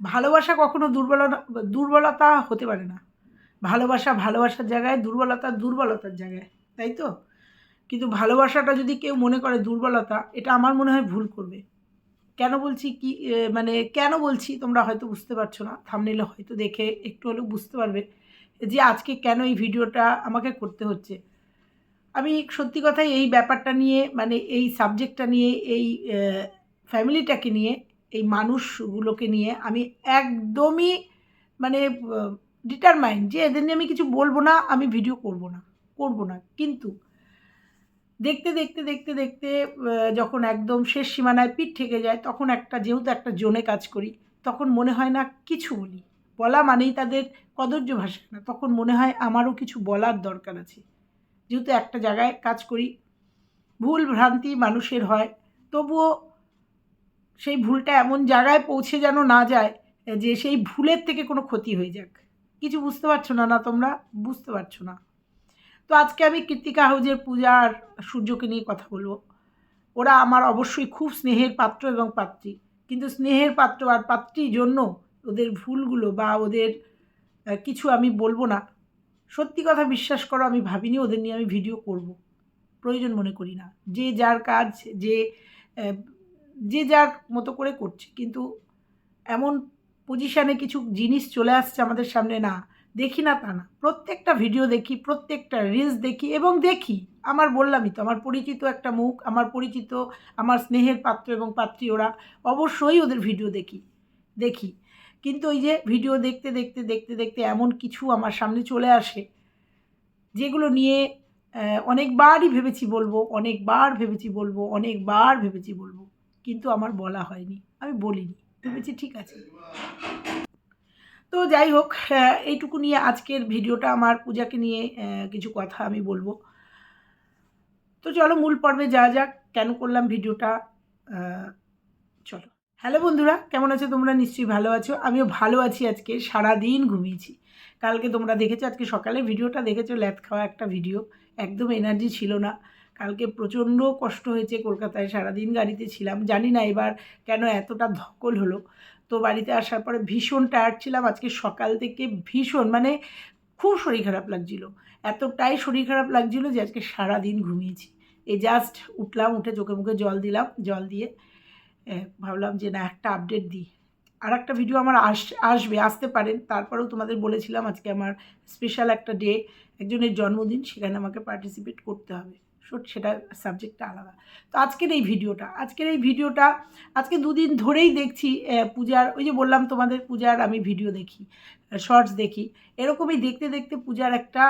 ভালোবাসা কখনো দুর্বলতা দুর্বলতা হতে পারে না। ভালোবাসা ভালোবাসার জায়গায়, দুর্বলতা দুর্বলতার জায়গায়, তাই তো? কিন্তু ভালোবাসাটা যদি কেউ মনে করে দুর্বলতা, এটা আমার মনে হয় ভুল করবে। কেন বলছি কি মানে কেন বলছি তোমরা হয়তো বুঝতে পারছ না। থামনিলে হয়তো দেখে একটু হলেও বুঝতে পারবে যে আজকে কেন এই ভিডিওটা আমাকে করতে হচ্ছে। আমি সত্যি কথাই এই ব্যাপারটা নিয়ে মানে এই সাবজেক্টটা নিয়ে, এই ফ্যামিলিটাকে নিয়ে এই মানুষগুলোকে নিয়ে আমি একদমই মানে ডিটারমাইন্ড যে এদের নিয়ে আমি কিছু বলব না, আমি ভিডিও করব না করব না। কিন্তু দেখতে দেখতে দেখতে দেখতে যখন একদম শেষ সীমানায় পিঠ ঠেকে যায়, তখন একটা, যেহেতু একটা জোনে কাজ করি, তখন মনে হয় না কিছু বলি। বলা মানেই তাদের কদর্য ভাষা না, তখন মনে হয় আমারও কিছু বলার দরকার আছে। যেহেতু একটা জায়গায় কাজ করি, ভুল ভ্রান্তি মানুষের হয়, তবুও সেই ভুলটা এমন জায়গায় পৌঁছে যেন না যায়, যে সেই ভুলের থেকে কোনো ক্ষতি হয়ে যাক। কিছু বুঝতে পারছ না না তোমরা? বুঝতে পারছ না। তো আজকে আমি কৃত্তিকা হাউজের পূজা আর সূর্যকে নিয়ে কথা বলব। ওরা আমার অবশ্যই খুব স্নেহের পাত্র এবং পাত্রী। কিন্তু স্নেহের পাত্র আর পাত্রীর জন্য ওদের ভুলগুলো বা ওদের কিছু আমি বলব না। সত্যি কথা বিশ্বাস করো, আমি ভাবিনি ওদের নিয়ে আমি ভিডিও করব। প্রয়োজন মনে করি না। যে যার কাজ, যে যে যার মতো করে করছে। কিন্তু এমন পজিশানে কিছু জিনিস চলে আসছে আমাদের সামনে, না, দেখি না তা না। প্রত্যেকটা ভিডিও দেখি, প্রত্যেকটা রিলস দেখি এবং দেখি। আমার বললামই তো, আমার পরিচিত একটা মুখ, আমার পরিচিত, আমার স্নেহের পাত্র এবং পাত্রী ওরা অবশ্যই ওদের ভিডিও দেখি দেখি। কিন্তু ওই যে ভিডিও দেখতে দেখতে দেখতে দেখতে এমন কিছু আমার সামনে চলে আসে, যেগুলো নিয়ে অনেকবারই ভেবেছি বলব, অনেকবার ভেবেছি বলব, অনেকবার ভেবেছি বলব। কিন্তু আমার বলা হয়নি। আমি বলিনি। ভেবেছি ঠিক আছে। তো যাই হোক এইটুকু নিয়ে আজকের ভিডিওটা আমার পূজাকে নিয়ে কিছু কথা আমি বলব। তো চলো মূল পর্বে যা যাক। কেন করলাম ভিডিওটা? চলো। হ্যালো বন্ধুরা, কেমন আছো তোমরা? নিশ্চয়ই ভালো আছো। আমিও ভালো আছি আজকে। সারা দিন ঘুমিয়েছি। কালকে তোমরা দেখেছ, আজকে সকালে ভিডিওটা দেখেছ, ল্যাথ খাওয়া একটা ভিডিও। একদম এনার্জি ছিল না। কালকে প্রচণ্ড কষ্ট হয়েছে কলকাতায়, সারাদিন গাড়িতে ছিলাম। জানি না এবার কেন এতটা ধকল হলো। তো বাড়িতে আসার পরে ভীষণ টায়ার্ড ছিলাম। আজকে সকাল থেকে ভীষণ মানে খুব শরীর খারাপ লাগছিল। এতটাই শরীর খারাপ লাগছিল যে আজকে সারা দিন ঘুমিয়েছি। এই জাস্ট উঠলাম, উঠে চোখে মুখে জল দিলাম, জল দিয়ে ভাবলাম যে না, একটা আপডেট দিই। আর একটা ভিডিও আমার আস, আসবে, আসতে পারেন। তারপরেও তোমাদের বলেছিলাম আজকে আমার স্পেশাল একটা ডে একজনের জন্মদিন, সেখানে আমাকে পার্টিসিপেট করতে হবে। সেটা সাবজেক্টটা আলাদা। তো আজকের এই ভিডিওটা, আজকের এই ভিডিওটা, আজকে দুদিন ধরেই দেখছি পূজার, ওই যে বললাম তোমাদের পূজার আমি ভিডিও দেখি শর্টস দেখি। এরকমই দেখতে দেখতে পূজার একটা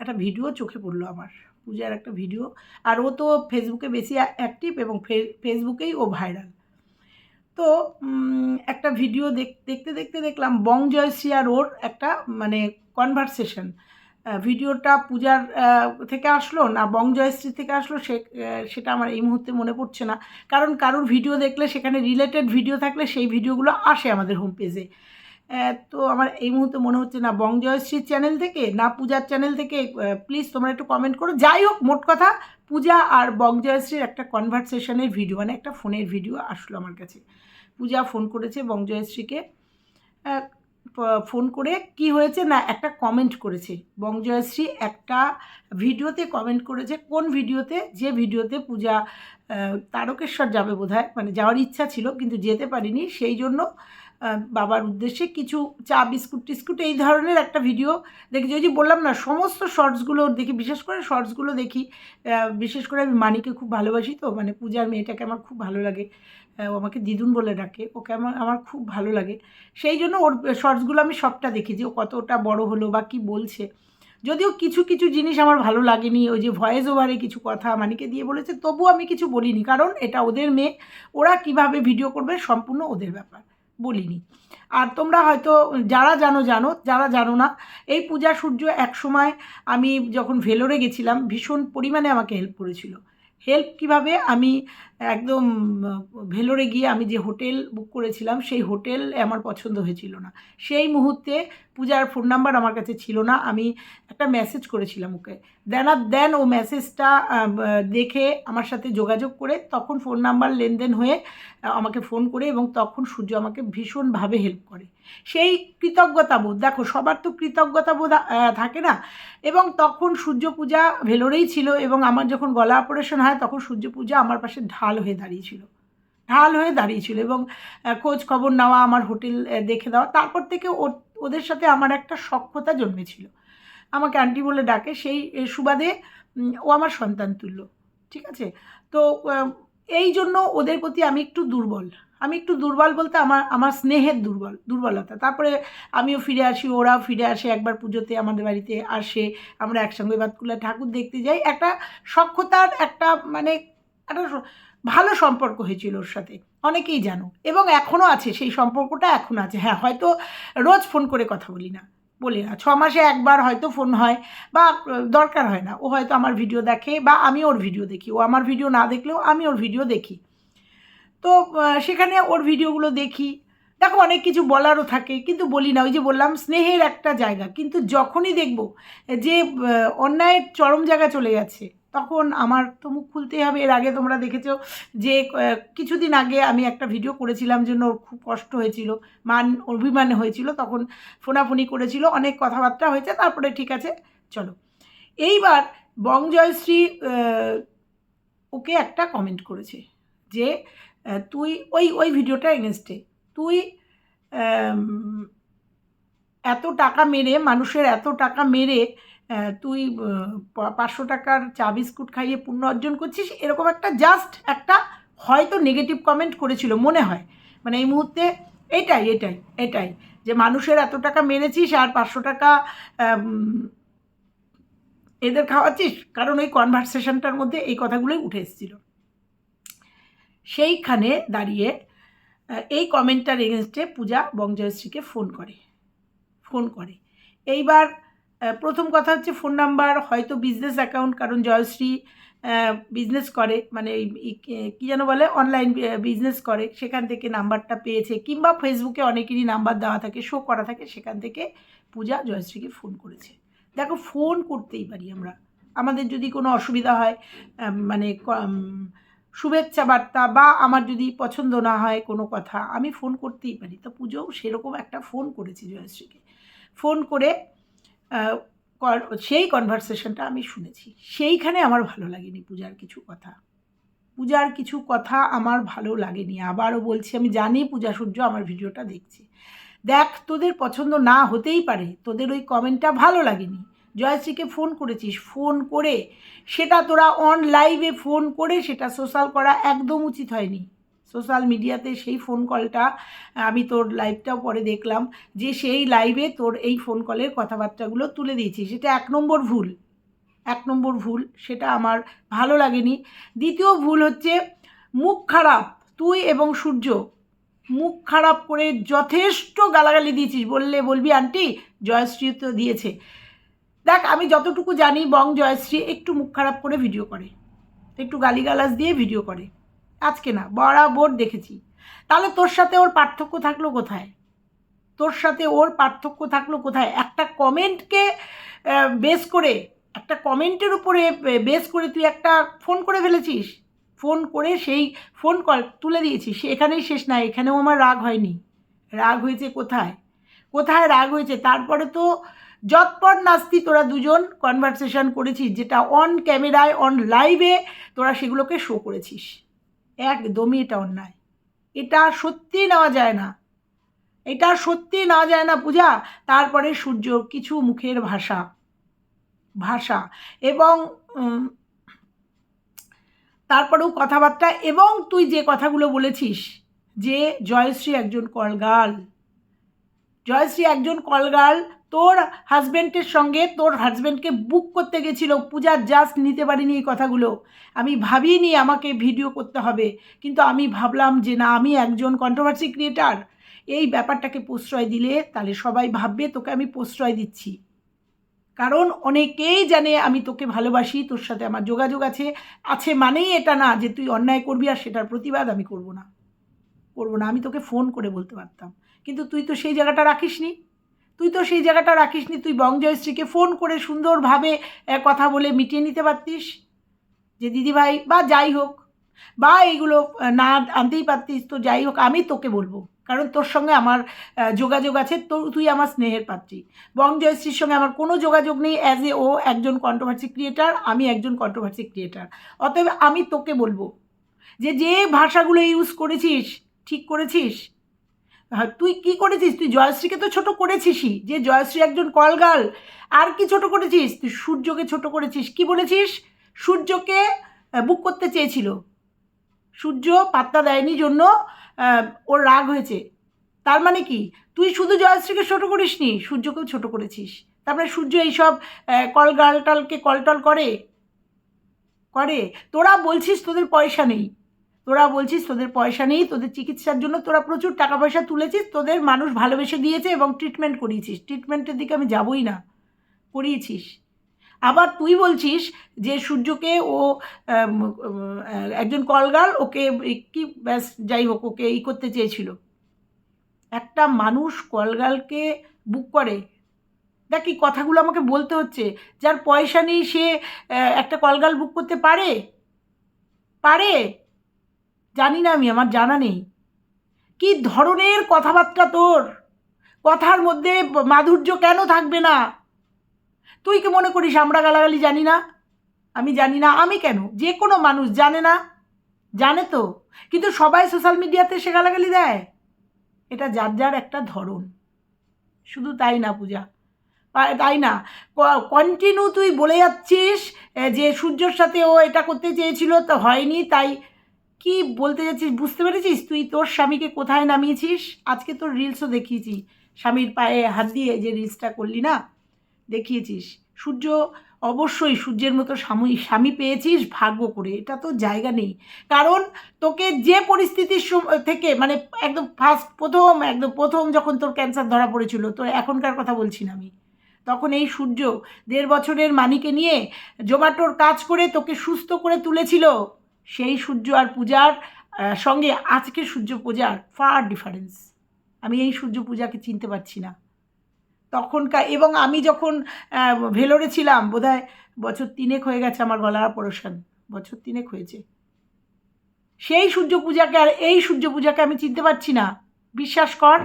একটা ভিডিও চোখে পড়ল আমার, পূজার একটা ভিডিও আর ও তো ফেসবুকে বেশি অ্যাক্টিভ এবং ফেসবুকেই ও ভাইরাল তো একটা ভিডিও দেখ- দেখতে দেখতে দেখলাম, বং জয়শ্রী আর ওর একটা মানে কনভারসেশন ভিডিওটা পূজার থেকে আসলো না বং জয়শ্রী থেকে আসলো সে সেটা আমার এই মুহূর্তে মনে পড়ছে না। কারণ কারোর ভিডিও দেখলে সেখানে রিলেটেড ভিডিও থাকলে সেই ভিডিওগুলো আসে আমাদের হোম পেজে তো আমার এই মুহূর্তে মনে হচ্ছে না বং জয়শ্রীর চ্যানেল থেকে না পূজার চ্যানেল থেকে প্লিজ তোমরা একটু কমেন্ট করো। যাই হোক মোট কথা পূজা আর বং জয়শ্রীর একটা কনভারসেশনের ভিডিও মানে একটা ফোনের ভিডিও আসলো আমার কাছে। পূজা ফোন করেছে বং জয়শ্রীকে। আহ, প- ফোন করে কি হয়েছে না একটা কমেন্ট করেছে। বং জয়শ্রী একটা ভিডিওতে কমেন্ট করেছে, কোন ভিডিওতে? যে ভিডিওতে পূজা তারকেশ্বর যাবে বোধহয় মানে যাওয়ার ইচ্ছা ছিল কিন্তু যেতে পারিনি, সেই জন্য বাবার উদ্দেশ্যে কিছু চা, বিস্কুট টিস্কুট এই ধরনের একটা ভিডিও দেখি যদি বললাম না, সমস্ত শর্টসগুলো দেখি, বিশেষ করে শর্টসগুলো দেখি বিশেষ করে আমি মানিকে খুব ভালোবাসি তো মানে পূজার মেয়েটাকে আমার খুব ভালো লাগে। ও আমাকে দিদুন বলে ডাকে। ওকে আমার আমার খুব ভালো লাগে। সেই জন্য ওর শর্টসগুলো আমি সবটা দেখি যে ও কতটা বড় হলো বা কি বলছে। যদিও কিছু কিছু জিনিস আমার ভালো লাগেনি। ওই যে ভয়েস ওভারে কিছু কথা মানিকে দিয়ে বলেছে, তবুও আমি কিছু বলিনি। কারণ এটা ওদের মেয়ে। ওরা কীভাবে ভিডিও করবে সম্পূর্ণ ওদের ব্যাপার। বলিনি। আর তোমরা হয়তো, যারা জানো জানো, যারা জানো না, এই পূজা সূর্য এক সময় আমি যখন ভেলোরে গেছিলাম, ভীষণ পরিমাণে আমাকে হেল্প করেছিল। হেল্প কীভাবে? আমি একদম ভেলোরে গিয়ে আমি যে হোটেল বুক করেছিলাম, সেই হোটেল আমার পছন্দ হয়েছিল না। সেই মুহূর্তে পূজার ফোন নাম্বার আমার কাছে ছিল না। আমি একটা মেসেজ করেছিলাম ওকে। দেন আর দেন ও মেসেজটা দেখে আমার সাথে যোগাযোগ করে তখন ফোন নাম্বার লেনদেন হয়ে আমাকে ফোন করে এবং তখন সূর্য আমাকে ভীষণভাবে হেল্প করে। সেই কৃতজ্ঞতা বোধ দেখো সবার তো কৃতজ্ঞতা বোধ থাকে না? এবং তখন সূর্য পূজা ভেলোরেই ছিল এবং আমার যখন গলা অপারেশন হয়, তখন সূর্য পূজা আমার পাশে ঢাল হয়ে দাঁড়িয়েছিল। ঢাল হয়ে দাঁড়িয়েছিল এবং খোঁজ খবর নেওয়া, আমার হোটেল দেখে দেওয়া, তারপর থেকে ওদের সাথে আমার একটা সখ্যতা জন্মেছিল। আমাকে আন্টি বলে ডাকে, সেই সুবাদে ও আমার সন্তান তুল্য, ঠিক আছে? তো এই জন্য ওদের প্রতি আমি একটু দুর্বল। আমি একটু দুর্বল বলতে আমার আমার স্নেহের দুর্বল, দুর্বলতা। তারপরে আমিও ফিরে আসি, ওরাও ফিরে আসে, একবার পুজোতে আমাদের বাড়িতে আসে, আমরা একসঙ্গে বাতকুলা ঠাকুর দেখতে যাই। একটা সক্ষতার একটা মানে একটা ভালো সম্পর্ক হয়েছিল ওর সাথে। অনেকেই জানো। এবং এখনও আছে, সেই সম্পর্কটা এখনও আছে। হ্যাঁ হয়তো রোজ ফোন করে কথা বলি না। বলি না। ছ মাসে একবার হয়তো ফোন হয় বা দরকার হয় না। ও হয়তো আমার ভিডিও দেখে বা আমি ওর ভিডিও দেখি। ও আমার ভিডিও না দেখলেও আমি ওর ভিডিও দেখি। তো সেখানে ওর ভিডিওগুলো দেখি। দেখো, অনেক কিছু বলারও থাকে। কিন্তু বলি না, ওই যে বললাম, স্নেহের একটা জায়গা। কিন্তু যখনই দেখব যে অন্যায়ের চরম জায়গা চলে গেছে তখন আমার তো মুখ খুলতেই হবে। এর আগে তোমরা দেখেছ যে কিছুদিন আগে আমি একটা ভিডিও করেছিলাম জন্য ওর খুব কষ্ট হয়েছিল, মান, অভিমানে হয়েছিল, তখন ফোনাফোনি করেছিল, অনেক কথাবার্তা হয়েছে, তারপরে ঠিক আছে, চলো। এইবার বং জয়শ্রী ওকে একটা কমেন্ট করেছে যে তুই ওই ওই ভিডিওটা এগেনস্টে তুই এত টাকা মেরে, মানুষের এত টাকা মেরে তুই পাঁচশো টাকার চা বিস্কুট খাইয়ে পুণ্য অর্জন করছিস, এরকম একটা জাস্ট একটা হয়তো নেগেটিভ কমেন্ট করেছিল, মনে হয়। মানে এই মুহূর্তে এটাই এটাই এটাই যে মানুষের এত টাকা মেরেছিস আর পাঁচশো টাকা এদের খাওয়াচ্ছিস? কারণ ওই কনভারসেশনটার মধ্যে এই কথাগুলোই উঠে এসেছিল। সেইখানে দাঁড়িয়ে এই কমেন্টটার এগেনস্টে পূজা বংজয়শ্রীকে ফোন করে ফোন করে। এইবার প্রথম কথা হচ্ছে ফোন নাম্বার হয়তো বিজনেস অ্যাকাউন্ট কারণ জয়শ্রী বিজনেস করে মানে কী যেন বলে অনলাইন বিজনেস করে, সেখান থেকে নাম্বারটা পেয়েছে, কিংবা ফেসবুকে অনেকেরই নাম্বার দেওয়া থাকে শো করা থাকে, সেখান থেকে পূজা জয়শ্রীকে ফোন করেছে। দেখো ফোন করতেই পারি আমরা। আমাদের যদি কোনো অসুবিধা হয় মানে শুভেচ্ছা বার্তা বা আমার যদি পছন্দ না হয় কোনো কথা, আমি ফোন করতেই পারি। তো পুজোও সেরকম একটা ফোন করেছি জয়শ্রীকে। ফোন কর- সেই কনভারসেশনটা আমি শুনেছি। সেইখানে আমার ভালো লাগেনি পূজার কিছু কথা। পূজার কিছু কথা আমার ভালো লাগেনি। আবারও বলছি, আমি জানি পূজা সূর্য আমার ভিডিওটা দেখছে। দেখ, তোদের পছন্দ না হতেই পারে। তোদের ওই কমেন্টটা ভালো লাগেনি। জয়শ্রীকে ফোন করেছিস ফোন করে সেটা তোরা অন লাইভে ফোন করে সেটা সোশ্যাল করা একদম উচিত হয়নি। সোশ্যাল মিডিয়াতে সেই ফোন কলটা আমি তোর লাইভটাও পরে দেখলাম, যে সেই লাইভে তোর এই ফোন কলের কথাবার্তাগুলো তুলে দিয়েছি। সেটা এক নম্বর ভুল। এক নম্বর ভুল, সেটা আমার ভালো লাগেনি। দ্বিতীয় ভুল হচ্ছে, মুখ খারাপ, তুই এবং সূর্য, মুখ খারাপ করে যথেষ্ট গালাগালি দিয়েছিস, বললে বলবি, আন্টি, জয়শ্রী তো দিয়েছে। দেখ, আমি যতটুকু জানি, বং জয়শ্রী একটু মুখ খারাপ করে ভিডিও করে। একটু গালিগালাজ দিয়ে ভিডিও করে। আজকে না, বরাবর দেখেছি। তাহলে তোর সাথে ওর পার্থক্য থাকল কোথায়? তোর সাথে ওর পার্থক্য থাকল কোথায়? একটা কমেন্টকে বেস করে, একটা কমেন্টের উপরে বেস করে তুই একটা ফোন করে ফেলেছিস? ফোন করে সেই ফোন কল তুলে দিয়েছিস। সে এখানেই শেষ না, এখানেও আমার রাগ হয়নি। রাগ হয়েছে কোথায়? কোথায় রাগ হয়েছে? তারপরে তো যৎপর নাস্তি তোরা দুজন কনভারসেশন করেছিস, যেটা অন ক্যামেরায় অন লাইভে তোরা সেগুলোকে শো করেছিস। একদমই এটা অন্যায়। এটা সত্যি নেওয়া যায় না। এটা সত্যি নেওয়া যায় না, পূজা। তারপরে সূর্য, কিছু মুখের ভাষা। ভাষা। এবং তারপরেও কথাবার্তা। এবং তুই যে কথাগুলো বলেছিস, যে জয়শ্রী একজন কলগাল। জয়শ্রী একজন কলগাল তোর হাজব্যান্ডের সঙ্গে তোর হাজব্যান্ডকে বুক করতে গেছিল পূজার জাস্ট নিতে পারিনি এই কথাগুলো। আমি ভাবিনি আমাকে ভিডিও করতে হবে, কিন্তু আমি ভাবলাম যে না, আমি একজন কন্ট্রোভার্সি ক্রিয়েটার এই ব্যাপারটাকে প্রশ্রয় দিলে তাহলে সবাই ভাববে তোকে আমি প্রশ্রয় দিচ্ছি। কারণ অনেকেই জানে আমি তোকে ভালোবাসি, তোর সাথে আমার যোগাযোগ আছে আছে মানেই এটা না যে তুই অন্যায় করবি আর সেটার প্রতিবাদ আমি করব না। করব না, আমি তোকে ফোন করে বলতে পারতাম। কিন্তু তুই তো সেই জায়গাটা রাখিসনি। তুই তো সেই জায়গাটা রাখিসনি, তুই বঙ্গজয়শ্রীকে ফোন করে সুন্দরভাবে কথা বলে মিটিয়ে নিতে পারতিস? যে দিদিভাই, বা যাই হোক, বা এইগুলো না আনতেই পারতিস, তো যাই হোক, আমি তোকে বলব। কারণ তোর সঙ্গে আমার যোগাযোগ আছে, তো তুই আমার স্নেহের পাত্রী। বং জয়শ্রীর সঙ্গে আমার কোনো যোগাযোগ নেই অ্যাজ এ ও, একজন কন্ট্রোভার্সি ক্রিয়েটার আমি একজন কন্ট্রোভার্সি ক্রিয়েটার অতএব আমি তোকে বলব যে যে ভাষাগুলো ইউজ করেছিস, ঠিক করেছিস তুই কি করেছিস? তুই জয়শ্রীকে তো ছোট করেছিসই। যে জয়শ্রী একজন কলগাল, আর কি ছোট করেছিস? তুই সূর্যকে ছোট করেছিস। কি বলেছিস? সূর্যকে বুক করতে চেয়েছিল। সূর্য পাত্তা দেয়নি জন্য ওর রাগ হয়েছে। তার মানে কি? তুই শুধু জয়শ্রীকে ছোট করিসনি, সূর্যকেও ছোট করেছিস। তারপরে সূর্য এইসব কলগাল কলগালটালকে কলটল করে? করে? তোরা বলছিস তোদের পয়সা নেই। তোরা বলছিস তোদের পয়সা নেই, তোদের চিকিৎসার জন্য তোরা প্রচুর টাকা পয়সা তুলেছিস, তোদের মানুষ ভালোবেসে দিয়েছে এবং ট্রিটমেন্ট করিয়েছিস। ট্রিটমেন্টের দিকে আমি যাবই না, করিয়েছিস। আবার তুই বলছিস যে সূর্যকে ও একজন কলগাল ওকে কি ব্যাস যাই হোক, ওকে ই করতে চেয়েছিল। একটা মানুষ কলগালকে বুক করে, দেখ এই কথাগুলো আমাকে বলতে হচ্ছে, যার পয়সা নেই সে একটা কলগাল বুক করতে পারে? পারে? জানি না আমি, আমার জানা নেই। কি ধরনের কথাবার্তা তোর? কথার মধ্যে মাধুর্য কেন থাকবে না? তুই কি মনে করিস আমরা গালাগালি জানি না? আমি জানি না, আমি কেন? যে কোনো মানুষ জানে না, জানে তো। কিন্তু সবাই সোশ্যাল মিডিয়াতে সে গালাগালি দেয়। এটা যার যার একটা ধরন। শুধু তাই না, পূজা। তাই না। কন্টিনিউ তুই বলে যাচ্ছিস যে সূর্যর সাথে ও এটা করতে চেয়েছিল, তো হয়নি, তাই কি বলতে যাচ্ছিস? বুঝতে পেরেছিস? তুই তোর স্বামীকে কোথায় নামিয়েছিস? আজকে তোর রিলসও দেখিয়েছি। স্বামীর পায়ে হাত দিয়ে যে রিলসটা করলি না? দেখিয়েছিস। সূর্য অবশ্যই সূর্যের মতো স্বামী স্বামী পেয়েছিস, ভাগ্য করে। এটা তো জায়গা নেই। কারণ তোকে যে পরিস্থিতির থেকে মানে একদম ফার্স্ট প্রথম, একদম প্রথম যখন তোর ক্যান্সার ধরা পড়েছিল, তো এখনকার কথা বলছি না আমি। তখন এই সূর্য দেড় বছরের মানিকে নিয়ে জোম্যাটোর কাজ করে তোকে সুস্থ করে তুলেছিল। সেই সূর্য আর পূজার সঙ্গে আজকের সূর্য পূজার ফার ডিফারেন্স আমি এই সূর্য পূজাকে চিনতে পারছি না। তখনকার, এবং আমি যখন ভেলোরে ছিলাম, বোধহয় বছর তিনেক হয়ে গেছে আমার গলার অপারেশন। বছর তিনেক হয়েছে। সেই সূর্য পূজাকে আর এই সূর্য পূজাকে আমি চিনতে পারছি না। বিশ্বাস কর,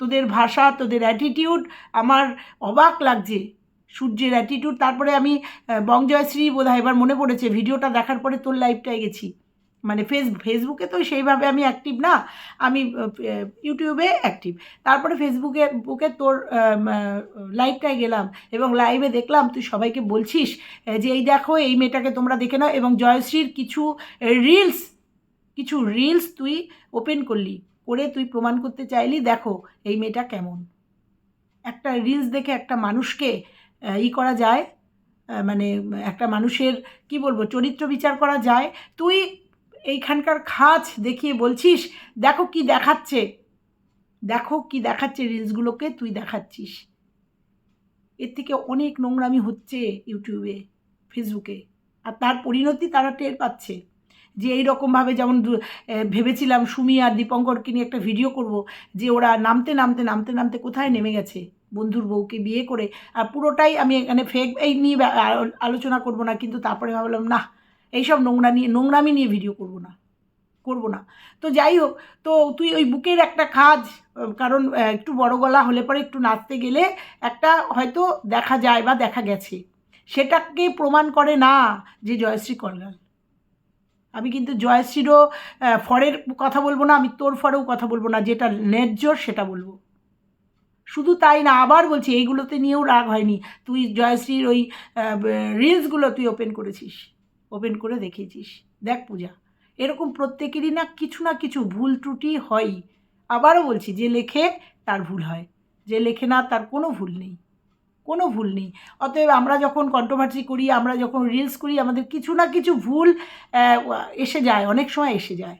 তোদের ভাষা, তোদের অ্যাটিটিউড আমার অবাক লাগছে। সূর্যের অ্যাটিটিউড তারপরে আমি বংজয়শ্রী বোধ হয় এবার মনে পড়েছে, ভিডিওটা দেখার পরে তোর লাইভটায় গেছি। মানে ফেস ফেসবুকে তো সেইভাবে আমি অ্যাক্টিভ না, আমি ইউটিউবে অ্যাক্টিভ তারপরে ফেসবুকে বুকে তোর লাইভটায় গেলাম এবং লাইভে দেখলাম, তুই সবাইকে বলছিস যে এই দেখো, এই মেয়েটাকে তোমরা দেখে নাও এবং জয়শ্রীর কিছু রিলস কিছু রিলস তুই ওপেন করলি, করে তুই প্রমাণ করতে চাইলি, দেখো এই মেয়েটা কেমন। একটা রিলস দেখে একটা মানুষকে ই করা যায় মানে একটা মানুষের, কি বলব, চরিত্র বিচার করা যায়। তুই এইখানকার খাজ দেখিয়ে বলছিস, দেখো কি দেখাচ্ছে। দেখো কি দেখাচ্ছে রিলসগুলোকে তুই দেখাচ্ছিস। এর থেকে অনেক নোংরামি হচ্ছে ইউটিউবে, ফেসবুকে। আর তার পরিণতি তারা টের পাচ্ছে। যে এই রকমভাবে যেমন ভেবেছিলাম সুমি আর দীপঙ্করকে নিয়ে একটা ভিডিও করব, যে ওরা নামতে নামতে নামতে নামতে কোথায় নেমে গেছে? বন্ধুর বউকে বিয়ে করে, আর পুরোটাই আমি এখানে ফেক এই নিয়ে আলোচনা করব না, কিন্তু তারপরে ভাবলাম না এইসব নোংরা নিয়ে, নোংরামি নিয়ে ভিডিও করব না করব না। তো যাই হোক, তো তুই ওই বুকের একটা কাজ কারণ একটু বড় গলা হলে পরে একটু নাচতে গেলে একটা হয়তো দেখা যায় বা দেখা গেছে। সেটাকে প্রমাণ করে না যে জয়শ্রী কলগাল আমি কিন্তু জয়শ্রীরও ফরের কথা বলব না, আমি তোর ফরেও কথা বলব না, যেটা ন্যায্য সেটা বলব। শুধু তাই না, আবার বলছি, এইগুলোতে নিয়েও রাগ হয়নি। তুই জয়শ্রীর ওই রিলসগুলো তুই ওপেন করেছিস। ওপেন করে দেখিয়েছিস। দেখ পূজা, এরকম প্রত্যেকেরই না কিছু না কিছু ভুল ত্রুটি হয়ই। আবারও বলছি, যে লেখে তার ভুল হয়, যে লেখে না তার কোনো ভুল নেই। কোনো ভুল নেই। অতএব আমরা যখন কন্ট্রোভার্সি করি, আমরা যখন রিলস করি, আমাদের কিছু না কিছু ভুল এসে যায়, অনেক সময় এসে যায়।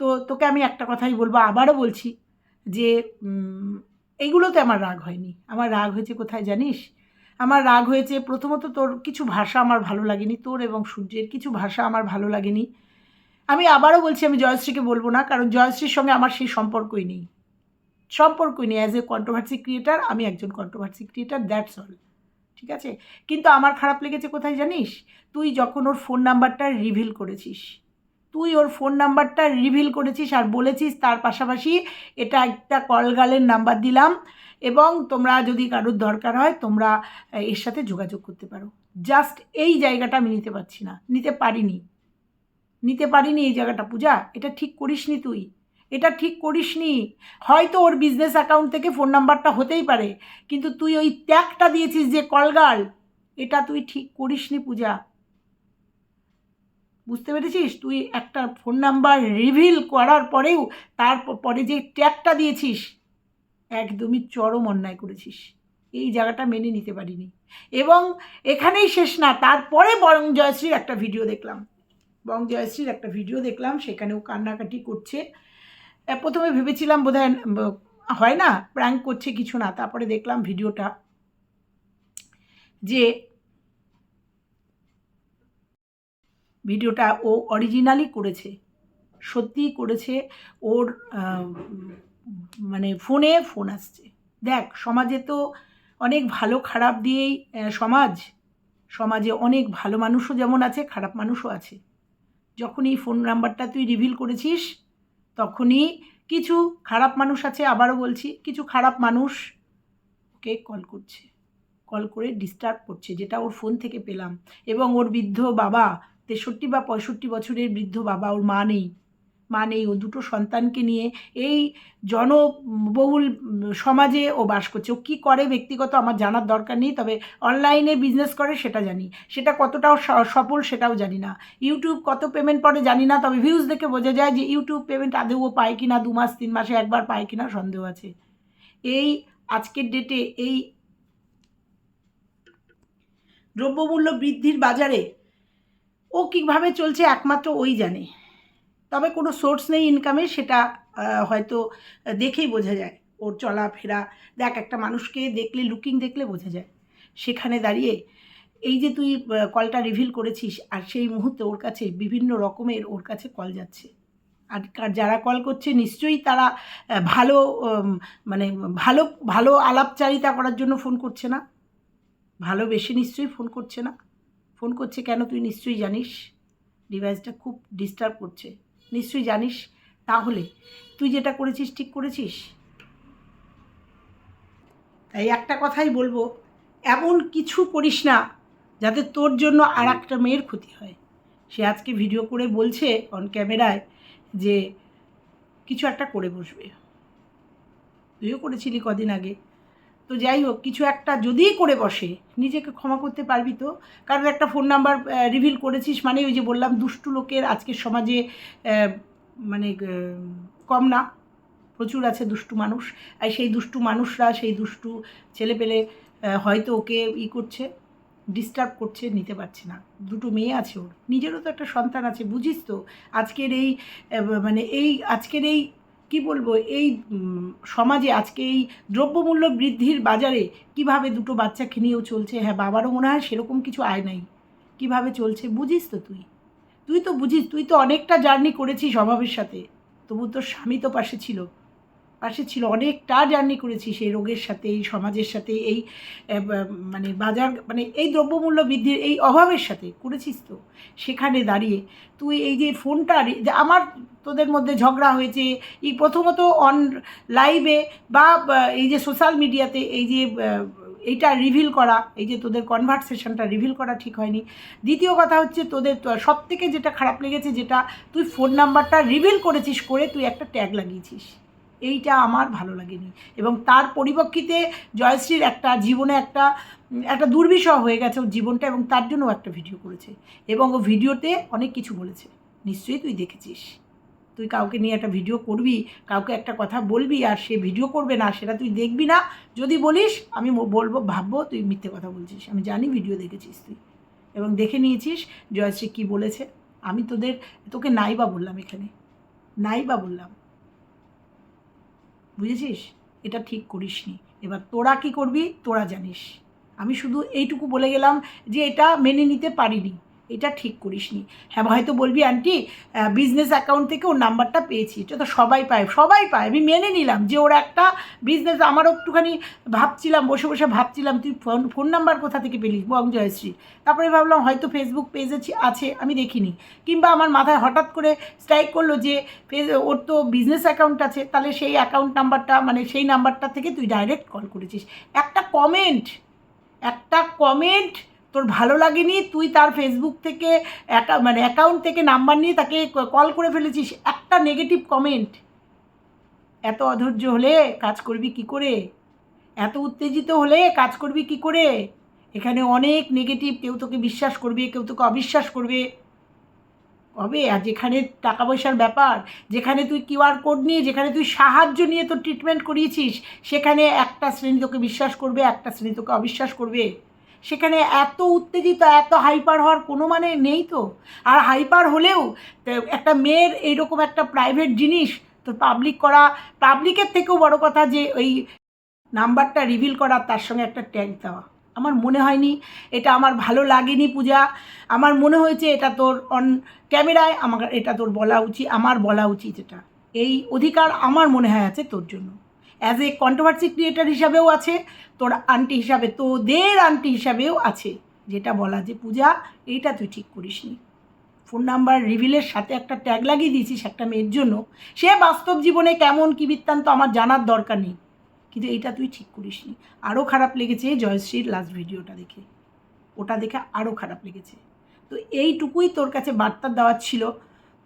তো তোকে আমি একটা কথাই বলব, আবারও বলছি যে এইগুলোতে আমার রাগ হয়নি। আমার রাগ হয়েছে কোথায় জানিস? আমার রাগ হয়েছে প্রথমত তোর কিছু ভাষা আমার ভালো লাগেনি, তোর এবং সূর্যের কিছু ভাষা আমার ভালো লাগেনি। আমি আবারও বলছি, আমি জয়শ্রীকে বলব না, কারণ জয়শ্রীর সঙ্গে আমার সেই সম্পর্কই নেই। সম্পর্কই নেই অ্যাজ এ কন্ট্রোভার্সি ক্রিয়েটার আমি একজন কন্ট্রোভার্সি ক্রিয়েটার দ্যাটস অল ঠিক আছে? কিন্তু আমার খারাপ লেগেছে কোথায় জানিস? তুই যখন ওর ফোন নাম্বারটা রিভিল করেছিস। তুই ওর ফোন নাম্বারটা রিভিল করেছিস আর বলেছিস তার পাশাপাশি এটা একটা কলগালের নাম্বার দিলাম এবং তোমরা যদি কারোর দরকার হয় তোমরা এর সাথে যোগাযোগ করতে পারো। জাস্ট এই জায়গাটা আমি নিতে পারছি না। নিতে পারিনি। নিতে পারিনি এই জায়গাটা, পূজা। এটা ঠিক করিসনি তুই। এটা ঠিক করিসনি। হয়তো ওর বিজনেস অ্যাকাউন্ট থেকে ফোন নাম্বারটা হতেই পারে, কিন্তু তুই ওই ত্যাগটা দিয়েছিস যে কলগাল এটা তুই ঠিক করিসনি, পূজা। বুঝতে পেরেছিস? তুই একটা ফোন নাম্বার রিভিল করার পরেও তার পরে যে ট্যাগটা দিয়েছিস, একদমই চরম অন্যায় করেছিস। এই জায়গাটা মেনে নিতে পারিনি। এবং এখানেই শেষ না, তারপরে বরং জয়শ্রীর একটা ভিডিও দেখলাম। বরং জয়শ্রীর একটা ভিডিও দেখলাম, সেখানেও কান্নাকাটি করছে। প্রথমে ভেবেছিলাম বোধ হয় না প্র্যাঙ্ক করছে কিছু না, তারপরে দেখলাম ভিডিওটা যে ভিডিওটা ও অরিজিনালি করেছে। সত্যিই করেছে। ওর মানে ফোনে ফোন আসছে। দেখ, সমাজে তো অনেক ভালো খারাপ দিয়েই সমাজ, সমাজে অনেক ভালো মানুষও যেমন আছে, খারাপ মানুষও আছে। যখন এই ফোন নাম্বারটা তুই রিভিল করেছিস, তখনই কিছু খারাপ মানুষ আছে, আবারও বলছি, কিছু খারাপ মানুষ ওকে কল করছে। কল করে ডিস্টার্ব করছে, যেটা ওর ফোন থেকে পেলাম। এবং ওর বৃদ্ধ বাবা তেষট্টি বা পঁয়ষট্টি বছরের বৃদ্ধ বাবা, ওর মা নেই। মা নেই, ও দুটো সন্তানকে নিয়ে এই জনবহুল সমাজে ও বাস করছে। ও কী করে ব্যক্তিগত আমার জানার দরকার নেই, তবে অনলাইনে বিজনেস করে সেটা জানি। সেটা কতটাও সফল সেটাও জানি না। ইউটিউব কত পেমেন্ট পড়ে জানি না, তবে ভিউজ দেখে বোঝা যায় যে ইউটিউব পেমেন্ট আদৌ ও পায় কি না দু মাস, তিন মাসে একবার পায় কি না সন্দেহ আছে। এই আজকের ডেটে এই দ্রব্যমূল্য বৃদ্ধির বাজারে ও কীভাবে চলছে একমাত্র ওই জানে। তবে কোনো সোর্স নেই ইনকামের সেটা হয়তো দেখেই বোঝা যায়। ওর চলাফেরা, দেখ একটা মানুষকে দেখলে লুকিং দেখলে বোঝা যায়। সেখানে দাঁড়িয়ে এই যে তুই কলটা রিভিল করেছিস, আর সেই মুহূর্তে ওর কাছে বিভিন্ন রকমের ওর কাছে কল যাচ্ছে। আর যারা কল করছে, নিশ্চয়ই তারা ভালো মানে ভালো ভালো আলাপচারিতা করার জন্য ফোন করছে না। ভালোবেসে নিশ্চয়ই ফোন করছে না। ফোন করছে কেন তুই নিশ্চয়ই জানিস? ডিভাইসটা খুব ডিস্টার্ব করছে। নিশ্চয়ই জানিস? তাহলে তুই যেটা করেছিস ঠিক করেছিস? তাই একটা কথাই বলব, এমন কিছু করিস না যাতে তোর জন্য আর একটা মেয়ের ক্ষতি হয়। সে আজকে ভিডিও করে বলছে অন ক্যামেরায় যে কিছু একটা করে বসবে। তুইও করেছিলি কদিন আগে। তো যাই হোক কিছু একটা যদিই করে বসে নিজেকে ক্ষমা করতে পারবি তো? কারণ একটা ফোন নাম্বার রিভিল করেছিস মানে ওই যে বললাম দুষ্টু লোকের আজকের সমাজে মানে কম না। প্রচুর আছে দুষ্টু মানুষ। আর সেই দুষ্টু মানুষরা সেই দুষ্টু ছেলেপেলে আহ, হয়তো ওকে ই করছে ডিস্টার্ব করছে নিতে পারছে না। দুটো মেয়ে আছে ওর। নিজেরও তো একটা সন্তান আছে বুঝিস তো? আজকের এই মানে এই আজকের এই কি বলব, এই সমাজে আজকে এই দ্রব্যমূল্য বৃদ্ধির বাজারে কীভাবে দুটো বাচ্চাকে নিয়েও চলছে হ্যাঁ বাবারও মনে হয় সেরকম কিছু আয় নাই। কীভাবে চলছে, বুঝিস তো তুই। তুই তো বুঝিস, তুই তো অনেকটা জার্নি করেছিস অভাবের সাথে। তবু তোর স্বামী তো পাশে ছিল। পাশে ছিল অনেকটা জার্নি করেছিস এই রোগের সাথে, এই সমাজের সাথে, এই মানে বাজার মানে এই দ্রব্যমূল্য বৃদ্ধির এই অভাবের সাথে করেছিস তো? সেখানে দাঁড়িয়ে তুই এই যে ফোনটা যে আমার তোদের মধ্যে ঝগড়া হয়েছে, এই প্রথমত অন লাইভে বা এই যে সোশ্যাল মিডিয়াতে এই যে এইটা রিভিল করা, এই যে তোদের কনভারসেশনটা রিভিল করা ঠিক হয়নি। দ্বিতীয় কথা হচ্ছে তোদের সব থেকে যেটা খারাপ লেগেছে যেটা তুই ফোন নাম্বারটা রিভিল করেছিস করে তুই একটা ট্যাগ লাগিয়েছিস। এইটা আমার ভালো লাগেনি। এবং তার পরিপ্রেক্ষিতে জয়শ্রীর একটা জীবনে একটা একটা দুর্বিষহ হয়ে গেছে ওর জীবনটা এবং তার জন্য একটা ভিডিও করেছে। এবং ও ভিডিওতে অনেক কিছু বলেছে। নিশ্চয়ই তুই দেখেছিস। তুই কাউকে নিয়ে একটা ভিডিও করবি, কাউকে একটা কথা বলবি আর সে ভিডিও করবে না, সেটা তুই দেখবি না। যদি বলিস, আমি বলব, ভাববো তুই মিথ্যে কথা বলছিস। আমি জানি ভিডিও দেখেছিস তুই। এবং দেখে নিয়েছিস জয়শ্রী কী বলেছে। আমি তোদের, তোকে নাই বা বললাম এখানে। নাই বা বললাম। বুঝেছিস? এটা ঠিক করিস নি এবার তোরা কি করবি? তোরা জানিস। আমি শুধু এইটুকু বলে গেলাম যে এটা মেনে নিতে পারিনি। এটা ঠিক করিস নি হ্যাঁ হয়তো বলবি, আন্টি বিজনেস অ্যাকাউন্ট থেকে ওর নাম্বারটা পেয়েছি। এটা তো সবাই পায় সবাই পায়। আমি মেনে নিলাম যে ওর একটা বিজনেস আমারও একটুখানি ভাবছিলাম, বসে বসে ভাবছিলাম, তুই ফোন ফোন নাম্বার কোথা থেকে পেলি? বং জয়শ্রী। তারপরে ভাবলাম, হয়তো ফেসবুক পেজে আছে, আমি দেখিনি। কিংবা আমার মাথায় হঠাৎ করে স্ট্রাইক করল যে ওর তো বিজনেস অ্যাকাউন্ট আছে, তাহলে সেই অ্যাকাউন্ট নাম্বারটা মানে সেই নাম্বারটা থেকে তুই ডাইরেক্ট কল করেছিস। একটা কমেন্ট একটা কমেন্ট তোর ভালো লাগেনি? তুই তার ফেসবুক থেকে মানে অ্যাকাউন্ট থেকে নাম্বার নিয়ে তাকে কল করে ফেলেছিস। একটা নেগেটিভ কমেন্ট এত অধৈর্য হলে কাজ করবি কি করে? এত উত্তেজিত হলে কাজ করবি কি করে? এখানে অনেক নেগেটিভ কেউ তোকে বিশ্বাস করবে, কেউ তোকে অবিশ্বাস করবে। হবে আর যেখানে টাকা পয়সার ব্যাপার, যেখানে তুই কিউআর কোড নিয়ে, যেখানে তুই সাহায্য নিয়ে তোর ট্রিটমেন্ট করিয়েছিস, সেখানে একটা শ্রেণি তোকে বিশ্বাস করবে, একটা শ্রেণি তোকে অবিশ্বাস করবে। সেখানে এত উত্তেজিত, এত হাইপার হওয়ার কোনো মানে নেই তো। আর হাইপার হলেও একটা মেয়ের এইরকম একটা প্রাইভেট জিনিস তো পাবলিক করা পাবলিকের থেকেও বড় কথা যে ওই নাম্বারটা রিভিল করা, তার সঙ্গে একটা ট্যাগ দেওয়া। আমার মনে হয়নি এটা আমার ভালো লাগেনি পূজা। আমার মনে হয়েছে এটা তোর অন ক্যামেরায় আমার এটা তোর বলা উচিত, আমার বলা উচিত এটা। এই অধিকার আমার মনে হয় আছে তোর জন্য। অ্যাজ এ কন্ট্রোভার্সি ক্রিয়েটার হিসাবেও আছে, তোর আন্টি হিসাবে, তোদের আন্টি হিসাবেও আছে। যেটা বলা যে, পূজা, এইটা তুই ঠিক করিসনি। ফোন নাম্বার রিভিলের সাথে একটা ট্যাগ লাগিয়ে দিয়েছিস একটা মেয়ের জন্য। সে বাস্তব জীবনে কেমন কী বৃত্তান্ত আমার জানার দরকার নেই। কিন্তু এইটা তুই ঠিক করিসনি। আরও খারাপ লেগেছে জয়শ্রীর লাস্ট ভিডিওটা দেখে। ওটা দেখে আরও খারাপ লেগেছে। তো এইটুকুই তোর কাছে বার্তা দেওয়ার ছিল।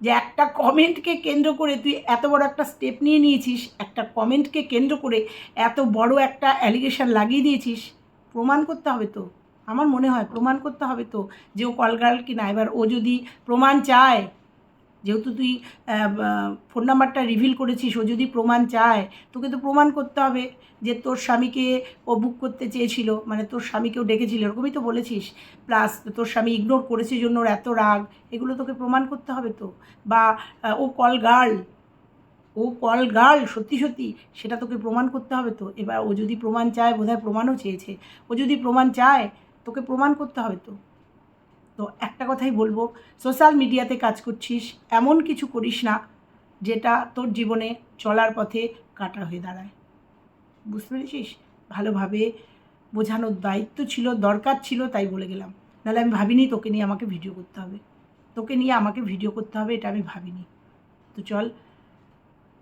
যে একটা কমেন্টকে কেন্দ্র করে তুই এত বড় একটা স্টেপ নিয়ে নিয়েছিস, একটা কমেন্টকে কেন্দ্র করে এত বড় একটা অ্যালিগেশন লাগিয়ে দিয়েছিস, প্রমাণ করতে হবে তো। আমার মনে হয় প্রমাণ করতে হবে তো যে ও কলগার্ল কিনা, এবার ও যদি প্রমাণ চায় যেহেতু তুই ফোন নাম্বারটা রিভিল করেছিস, ও যদি প্রমাণ চায়, তোকে তো প্রমাণ করতে হবে যে তোর স্বামীকে ও বুক করতে চেয়েছিল মানে তোর স্বামীকেও ডেকেছিল, এরকমই তো বলেছিস। প্লাস তোর স্বামী ইগনোর করেছে জন্য ওর এত রাগ, এগুলো তোকে প্রমাণ করতে হবে তো? বা ও কল গার্ল ও কল গার্ল সত্যি সত্যি, সেটা তোকে প্রমাণ করতে হবে তো? এবার ও যদি প্রমাণ চায়, বোধহয় প্রমাণও চেয়েছে। ও যদি প্রমাণ চায়, তোকে প্রমাণ করতে হবে তো? তো একটা কথাই বলব সোশ্যাল মিডিয়াতে কাজ করছিস, এমন কিছু করিস না যেটা তোর জীবনে চলার পথে কাটা হয়ে দাঁড়ায়। বুঝতে পেরেছিস? ভালোভাবে বোঝানোর দায়িত্ব ছিল, দরকার ছিল, তাই বলে গেলাম। নাহলে আমি ভাবিনি তোকে নিয়ে আমাকে ভিডিও করতে হবে। তোকে নিয়ে আমাকে ভিডিও করতে হবে, এটা আমি ভাবিনি। তো চল,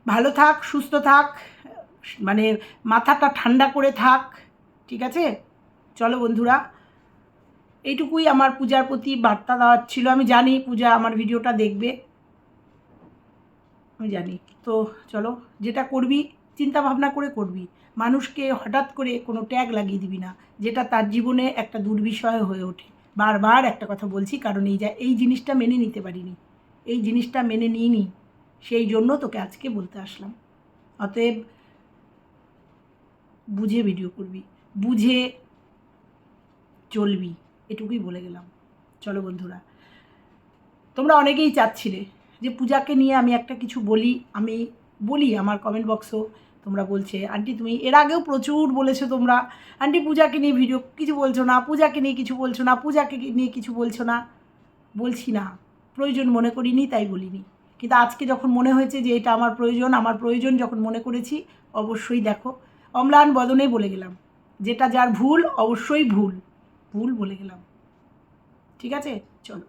ভালো থাক, সুস্থ থাক মানে মাথাটা ঠান্ডা করে থাক, ঠিক আছে? চলো বন্ধুরা এইটুকুই আমার পূজার প্রতি বার্তা দেওয়ার ছিল। আমি জানি পূজা আমার ভিডিওটা দেখবে। আমি জানি। তো চলো, যেটা করবি চিন্তা ভাবনা করে করবি। মানুষকে হঠাৎ করে কোনো ট্যাগ লাগিয়ে দিবি না, যেটা তার জীবনে একটা দুর্বিষয় হয়ে ওঠে। বারবার একটা কথা বলছি, কারণ এই যা, এই জিনিসটা মেনে নিতে পারিনি। এই জিনিসটা মেনে নিইনি, সেই জন্য তোকে আজকে বলতে আসলাম। অতএব বুঝে ভিডিও করবি, বুঝে চলবি। এটুকুই বলে গেলাম। চলো বন্ধুরা, তোমরা অনেকেই চাচ্ছিলে যে পূজাকে নিয়ে আমি একটা কিছু বলি, আমি বলি আমার কমেন্ট বক্সও তোমরা বলছে, আন্টি তুমি এর আগেও প্রচুর বলেছ তোমরা, আন্টি পূজাকে নিয়ে ভিডিও কিছু বলছো না, পূজাকে নিয়ে কিছু বলছো না, পূজাকে নিয়ে কিছু বলছো না। বলছি না, প্রয়োজন মনে করিনি, তাই বলিনি। কিন্তু আজকে যখন মনে হয়েছে যে এটা আমার প্রয়োজন আমার প্রয়োজন যখন মনে করেছি, অবশ্যই দেখো, অম্লান বদনে বলে গেলাম, যেটা যার ভুল, অবশ্যই ভুল। ভুল বলে গেলাম। ঠিক আছে? চলো